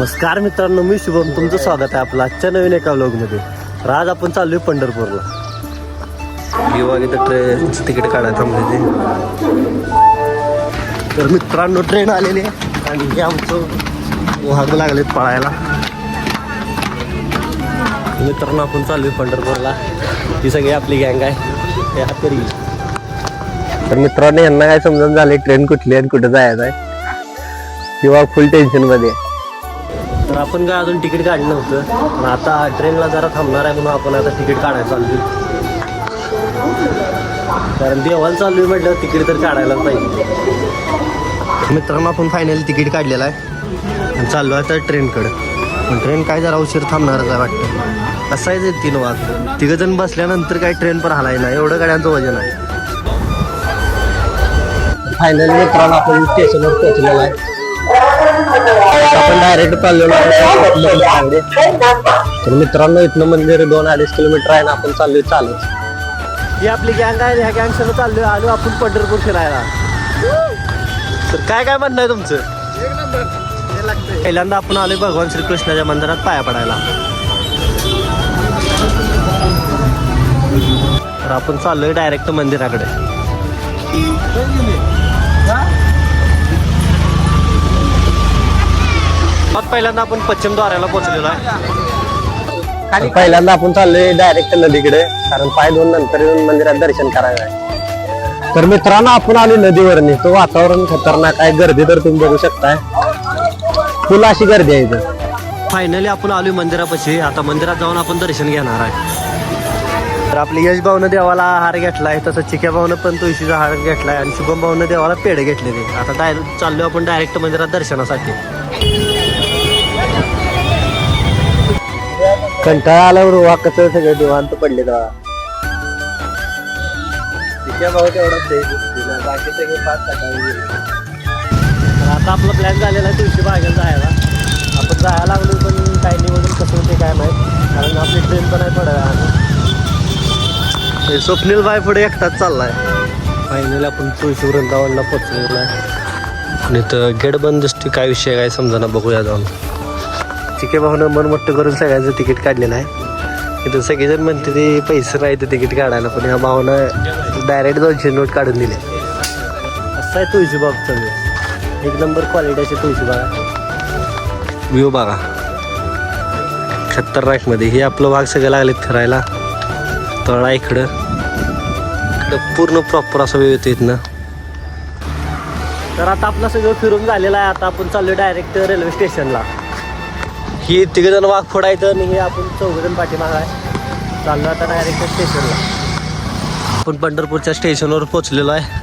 नमस्कार मित्रांनो मी शुभम. तुमचं स्वागत आहे आपलं आजच्या नवीन एका व्लॉगमध्ये तर आज आपण चाललोय पंढरपूरला. किंवा इथं ट्रेनचं तिकीट काढायला थांबले ते. तर मित्रांनो ट्रेन आलेली आहे. आणि हे आमचं वाहग लागलेत पळायला. मित्रांनो आपण चाललोय पंढरपूरला. ही सगळी आपली गँग आहे. ते हात तरी तर मित्रांनो यांना काय समजून झाले ट्रेन कुठली आणि कुठं जायचं आहे. किंवा फुल टेन्शनमध्ये. तर आपण काय अजून तिकीट काढलं नव्हतं. पण आता ट्रेनला जरा थांबणार आहे म्हणून आपण आता तिकीट काढायला चाललोय. कारण देवाला चाललोय म्हटलं तिकीट तर काढायलाच पाहिजे. मित्रांनो आपण फायनली तिकीट काढलेलं आहे. आणि चाललो आहे तर ट्रेनकडं. पण ट्रेन काय जरा उशीर थांबणारच आहे वाटतं. कसं आहे तीन वाज तिघ जण बसल्यानंतर काय ट्रेन पण हलाय ना एवढं गाड्यांचं वजन आहे. फायनली मित्रांनो आपण स्टेशनवर पोहोचलेलो आहे. आपण डायरेक्ट चाललेलो आहे तर मित्रांनो इथनं मंदिर दोन अडीच किलोमीटर आहे ना आपण चाललोय चालत ही आपली गँग आहे ह्या गँग सगळं चाललोय आलो आपण पंढरपूर फिरायला. तर काय काय म्हणणं आहे तुमचं? पहिल्यांदा आपण आलोय भगवान श्रीकृष्णाच्या मंदिरात पाया पडायला. तर आपण चाललोय डायरेक्ट मंदिराकडे. आज पहिल्यांदा आपण पश्चिम द्वाराला पोहोचलेलो आहे. पहिल्यांदा आपण चाललोय डायरेक्ट नदीकडे कारण पाय दोन नंतर येऊन मंदिरात दर्शन करायला आहे. तर मित्रांनो आपण आलो नदीवरनी. तो वातावरण खतरनाक आहे गर्दी तर तुम्ही बघू शकताय. फुल अशी गर्दी आहे इथं. फायनली आपण आलोय मंदिरापाशी. आता मंदिरात जाऊन आपण दर्शन घेणार आहे. तर आपले यश भाऊनं देवाला हार घेतलाय तसं चिक्या भाऊनं पण तुळशीचा हार घेतलाय आणि शुभम भाऊनं देवाला पेढे घेतले ते आता डायरेक्ट चाललोय आपण डायरेक्ट मंदिरात दर्शनासाठी. कंटाळा आल्यावर वाकत सगळे निवांत पडले तेव्हा चिक्या भाऊ तेवढा बाकी सगळे पाच सकाळी तर आता आपला प्लॅन झालेला आहे तुळशी बागेला जायला. आपण जायला लागलो पण टायमिंग वगैरे कसं होते काय माहीत. कारण आपली ट्रेन पण आहे थोड्या वेळानं. हे स्वप्नील बाय पुढे एकटाच चाललाय. फायनली आपण तुळशी वृंदावनला पोचलेलो आहे. आणि तर गेट बंद दिसते काय विषय काय समजा बघूया जाऊन. चिके भाऊनं मन मोठं करून सगळ्यांचं तिकीट काढलेलं आहे. इथं सगळेजण म्हणते ते पैसे नाही ते तिकीट काढायला पण ह्या भाऊनं डायरेक्ट दोनशे नोट काढून दिले. असं आहे तुळशी view. एक नंबर क्वालिटी अशी तुळशी बागा व्ह्यू बघा. खतरनाकमध्ये हे आपलं भाग सगळं लागलेत फिरायला. तळा इकडं. इकडं पूर्ण प्रॉपर असं वेळ येतो इथनं. तर आता आपलं सगळं फिरून झालेलं आहे. आता आपण चाललो डायरेक्ट रेल्वे स्टेशनला ही तिघजण वाघ फोडायचं आणि हे आपण चौघजण पाठीमाग आहे. चाललो आता डायरेक्ट स्टेशनला आपण पंढरपूरच्या स्टेशनवर पोचलेलो आहे.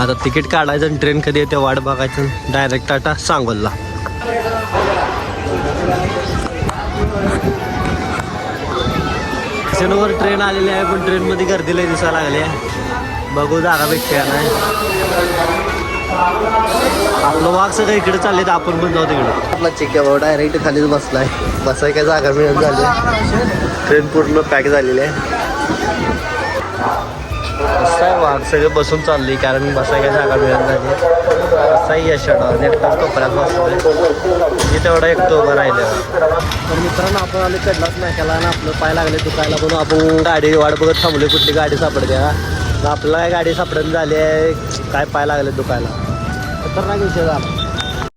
आता तिकीट काढायचं आणि ट्रेन कधी येते वाट बघायचं. डायरेक्ट आता सांगोलला. स्टेशनवर ट्रेन आलेली आहे पण ट्रेनमध्ये गर्दी लई दिसायला लागली आहे. बघू जागा भेटते नाही. आपलं वाघ सगळं इकडे चालले तर आपण पण जाऊ तिकडे. आपला चिक्या भाऊ डायरेक्ट खालीच बसलाय. बसाय काय जागा मिळत झाली. ट्रेन पूर्ण पॅक झालेली आहे. आहे वाघ सगळे बसून चालली कारण बसाय काय जागा मिळत झाली. कसाही यशाडा एकटाच कोपऱ्यात बसलोय. मी तेवढा एकटो उभा राहिलेला तर मित्रांनो आपण आले चढलाच नाही केला आणि आपलं पाय लागले दुखायला म्हणून आपण गाडी वाट बघत थांबलोय कुठली गाडी सापडते तर आपला गाडी सापडून झाली आहे. काय पाय लागले दुखायला? खतरनाक विषय झाला.